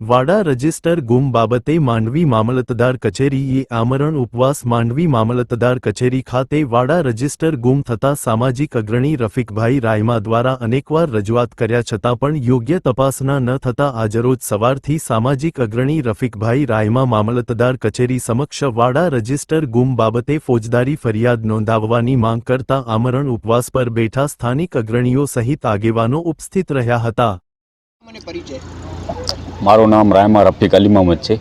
વાડા રજિસ્ટર ગુમ બાબતે માંડવી મામલતદાર કચેરીએ આમરણ ઉપવાસ માંડવી મામલતદાર કચેરી ખાતે વાડા રજિસ્ટર ગુમ થતા સામાજિક અગ્રણી રફીકભાઈ રાયમા દ્વારા અનેકવાર રજૂઆત કર્યા છતાં પણ યોગ્ય તપાસના ન થતા આજરોજ સવારથી સામાજિક અગ્રણી રફીકભાઈ રાયમા મામલતદાર કચેરી સમક્ષ વાડા રજિસ્ટર ગુમ બાબતે ફોજદારી ફરિયાદ નોંધાવવાની માંગ કરતા આમરણ ઉપવાસ પર બેઠા સ્થાનિક અગ્રણીઓ સહિત આગેવાનો ઉપસ્થિત રહ્યા હતા. મારું નામ રાયમા રફીક અલી મહમદ છે.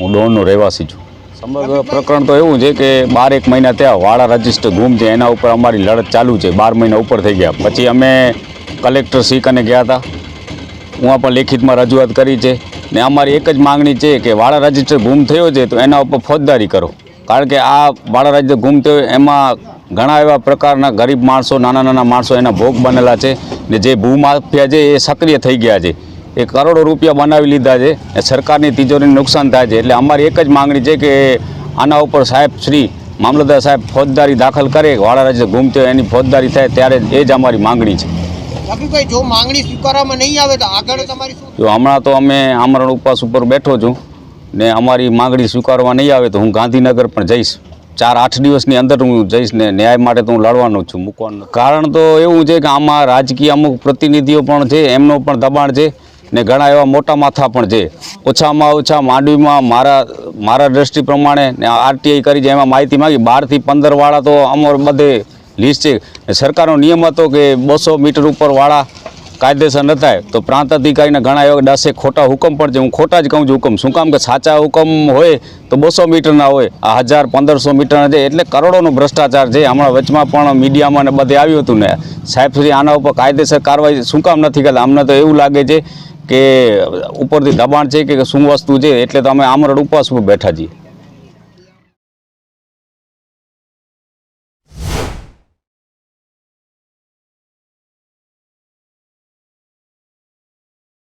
હું ડોનનો રહેવાસી છું. સમગ્ર પ્રકરણ તો એવું છે કે બાર એક મહિના થયા વાળા રજિસ્ટર ગુમ છે, એના ઉપર અમારી લડત ચાલુ છે. બાર મહિના ઉપર થઈ ગયા. પછી અમે કલેક્ટર શ્રી કને ગયા હતા. હું પણ લેખિતમાં રજૂઆત કરી છે. ને અમારી એક જ માગણી છે કે વાળા રજિસ્ટર ગુમ થયો છે, તો એના ઉપર ફોજદારી કરો. કારણ કે આ વાળા રજિસ્ટર ગુમ થયો, એમાં ઘણા એવા પ્રકારના ગરીબ માણસો, નાના નાના માણસો એના ભોગ બનેલા છે. ને જે ભૂમાફિયા છે, એ સક્રિય થઈ ગયા છે. એ કરોડો રૂપિયા બનાવી લીધા છે. એ સરકારની તિજોરીને નુકસાન થાય છે. એટલે અમારી એક જ માંગણી છે કે આના ઉપર સાહેબ શ્રી મામલતદાર સાહેબ ફોજદારી દાખલ કરે વાળા રાજ્ય ગુમતો એની ફોજદારી થાય ત્યારે એ જ અમારી માંગણી છે. જો માંગણી સ્વીકારવામાં નહીં આવે તો આગળ તમારી જો હમણાં તો અમે આમરણ ઉપવાસ ઉપર બેઠો છું ને અમારી માંગણી સ્વીકારવા નહીં આવે તો હું ગાંધીનગર પણ જઈશ. ચાર આઠ દિવસની અંદર હું જઈશ ને ન્યાય માટે તો હું લડવાનો જ છું મૂકવાનું કારણ તો એવું છે કે આમાં રાજકીય અમુક પ્રતિનિધિઓ પણ છે એમનો પણ દબાણ છે. ને ઘણા એવા મોટા માથા પણ છે. ઓછામાં ઓછા માંડવીમાં મારા મારા દ્રષ્ટિ પ્રમાણે ને આરટીઆઈ કરી છે, એમાં માહિતી માગી. બારથી પંદર વાળા તો અમર બધે લિસ્ટ છે. સરકારનો નિયમ હતો કે બસો મીટર ઉપરવાળા કાયદેસર ન થાય. તો પ્રાંત અધિકારીને ઘણા એવા દસે ખોટા હુકમ પણ છે. હું ખોટા જ કહું છું હુકમ. શું કામ કે સાચા હુકમ હોય તો બસો મીટરના હોય. આ હજાર પંદરસો મીટરના છે. એટલે કરોડોનો ભ્રષ્ટાચાર છે. હમણાં વચમાં પણ મીડિયામાં ને બધે આવ્યું હતું ને. સાહેબ સુધી આના ઉપર કાયદેસર કાર્યવાહી શું કામ નથી કરતા? અમને તો એવું લાગે છે કે ઉપરથી દબાણ છે કે શું વસ્તુ છે, એટલે તો અમે આમરડ ઉપવાસ બેઠા છીએ.